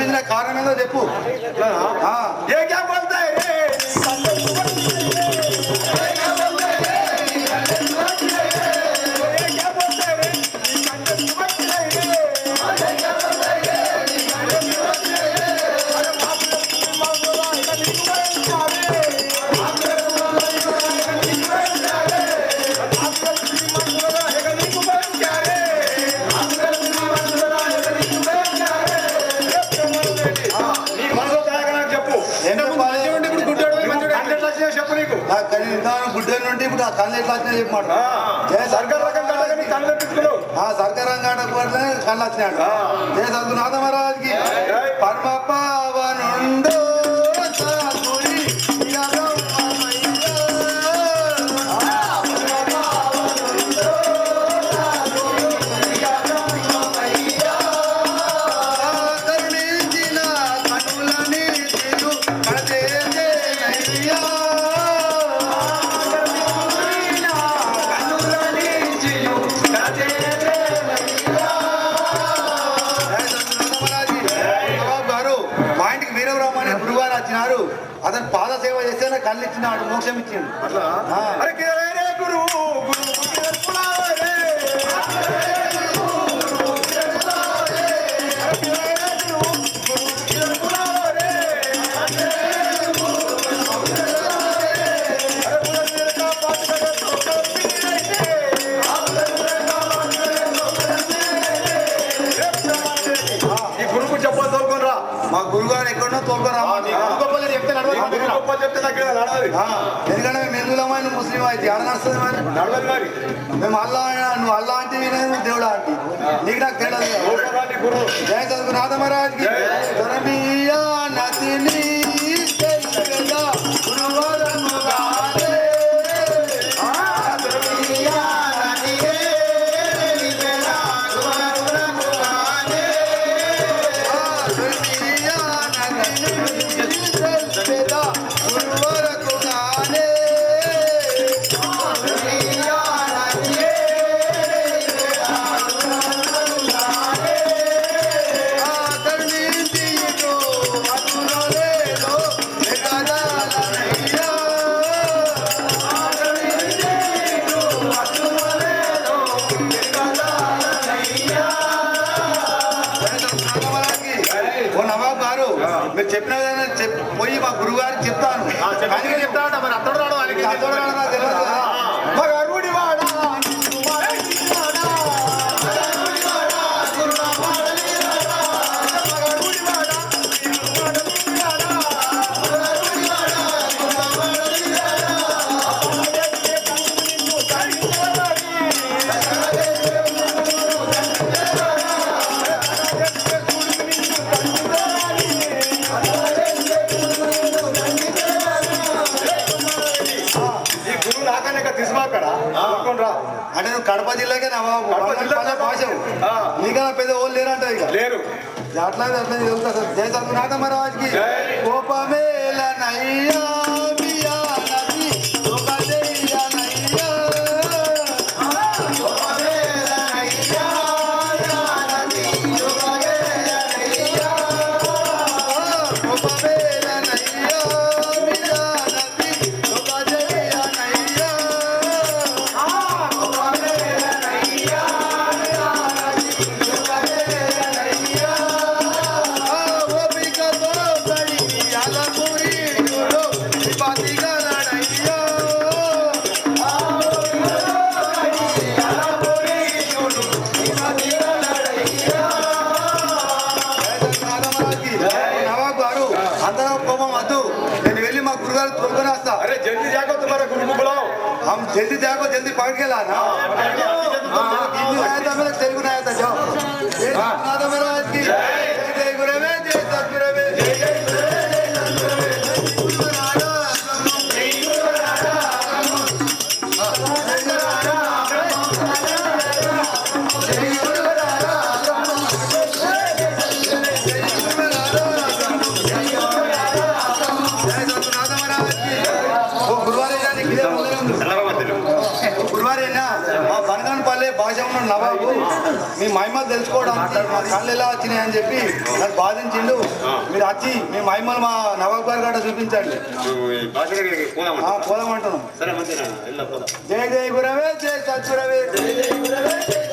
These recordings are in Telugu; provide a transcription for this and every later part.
తప్పించిన కారణం ఏందో చెప్పు. ఏ గుడ్డ నుండి ఇప్పుడు ఆ కళ్ళు ఎట్లా వచ్చినా చెప్పమాట సర్కార్ రకం సర్కారం కాడ కళ్ళు వచ్చినాడు జయ చదువుతున్నావు చేసింది ఆడు మోక్షం అక్కడ నడవాలి. ఎందుకంటే మెందులమై నువ్వు ముస్లిం అయితే ఆడ నడుస్తుంది మరి? మేము అల్లా నువ్వు అల్లా అంటే నేను దేవుడు అంటే నీకు నాకు తెలియదు. జయ చదువు రాధమరాజ్కి నదిని అట్లా భాష ఇంకా పెద్ద ఓళ్ళు లేరంట ఇక. లేరు. అట్లా అట్లా జరుగుతా సార్. జయ సత్యనాథ మహారాజ్కి కోపమేలనయ్యా. अरे जल्दी जागो तुम्हारे गुरु को बुलाओ हम जल्दी जागो जल्दी पढ़ के लाना आया था मेरा तेरे को आया था जाओ मेरा మీ మహిమలు తెలుసుకోవడానికి మా కళ్ళు ఎలా వచ్చినాయి అని చెప్పి నాకు బాధించిండు. మీరు వచ్చి మీ మహిమలు మా నవాబు గారి గట్ట చూపించండి. పోదామంటున్నాం జయ జయ గురవే జయ సత్గురవే ఏమని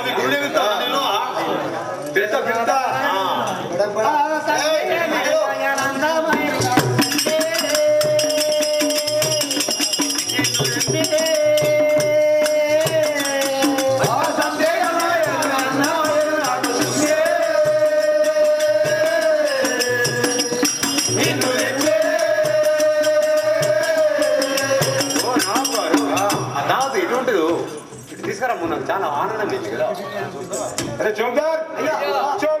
దావతుంది అబ్బా మీ గురుడే వింటావా నేను పిట్ట పిట్ట ఓ నాకు తీసుకురమ్మ నాకు చాలా ఆనందం ఉంది కదా అరే చౌదార్ చౌబీదారు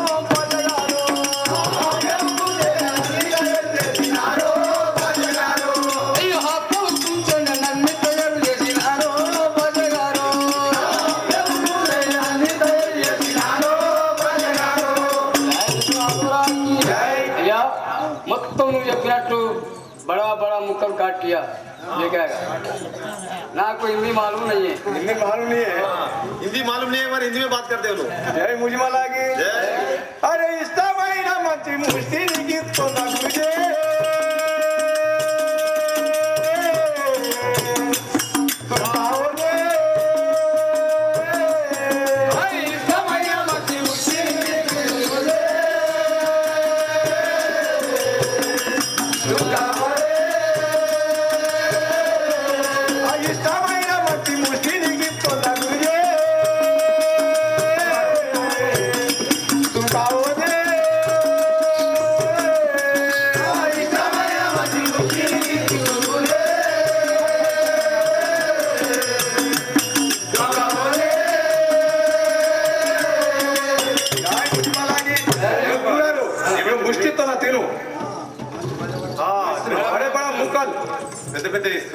मुक्कल काट किया ये क्या ना कोई हिंदी मालूम नहीं है। हिंदी मालूम नहीं है। हाँ, हिंदी मालूम नहीं है हमारे हिंदी में बात करते हो लोग। जय मुझे माला की अरे इस महीना मंत्री मुश्किल गीत तो ना मुझे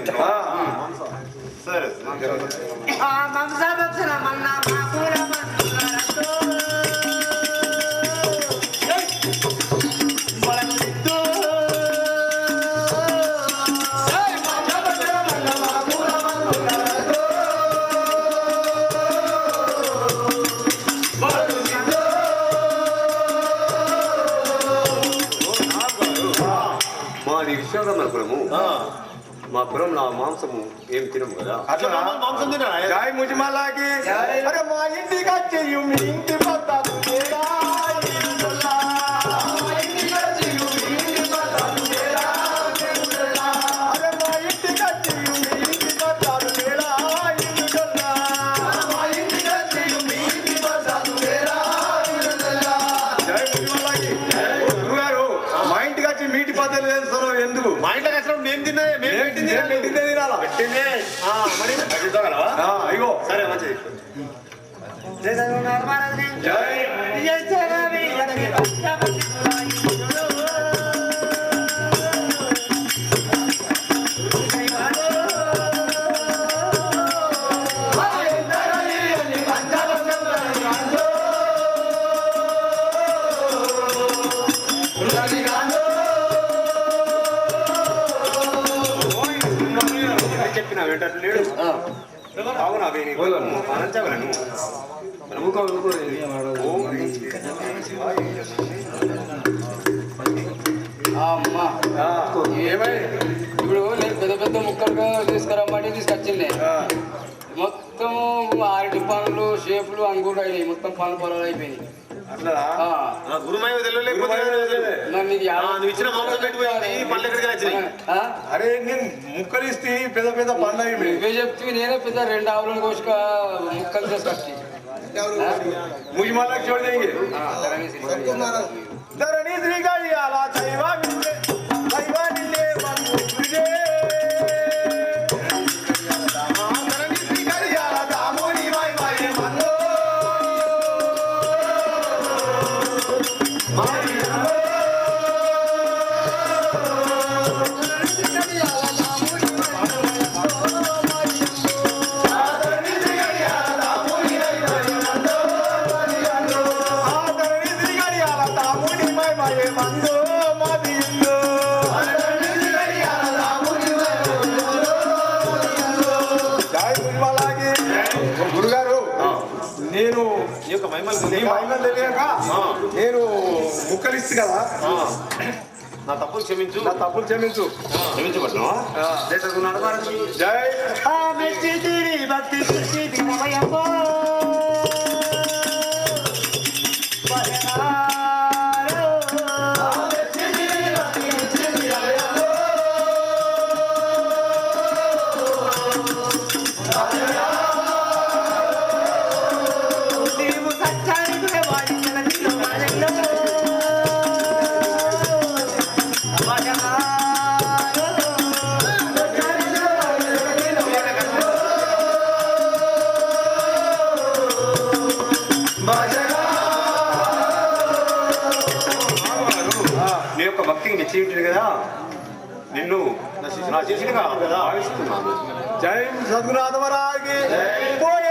పెద్ద ఇస్తున్నాం ఆ, కులంలో ఆ మాంసము ఏం తినము కదా? అట్లా మాంసం తినా జాయ్ ముజిమాలాకి అరే మా ఇంటికి వచ్చి సరే మంచిది జై చెప్పిన వెంటనే ఏమై ఇప్పుడు నేను పెద్ద పెద్ద ముక్కలుగా తీసుకురమ్మంటే తీసుకొచ్చింది మొత్తం ఆరిటి పనులు షేపులు అంగూరు అయినాయి. మొత్తం పనులు పొలాలు అయిపోయినాయి. అరే నేను ముక్కలు ఇస్తే పెద్ద పెద్ద పండ్లు అవి నువ్వే చెప్తే నేనే పెద్ద రెండు ఆవులను కోసుక ముక్కలు తీసుకొచ్చి ముగి మళ్ళీ చూడండి ధరణి శ్రీగారి అలా దైవా నేను నీ యొక్క మహిమలు మహిమలు తెలియక? నేను ముక్కలు ఇస్తా కదా నా తప్పులు క్షమించు. నా తప్పులు క్షమించు. నడవాలి జై భక్తి सदगुरुनाथ महाराज की जय सदगुरुनाथ महाराज की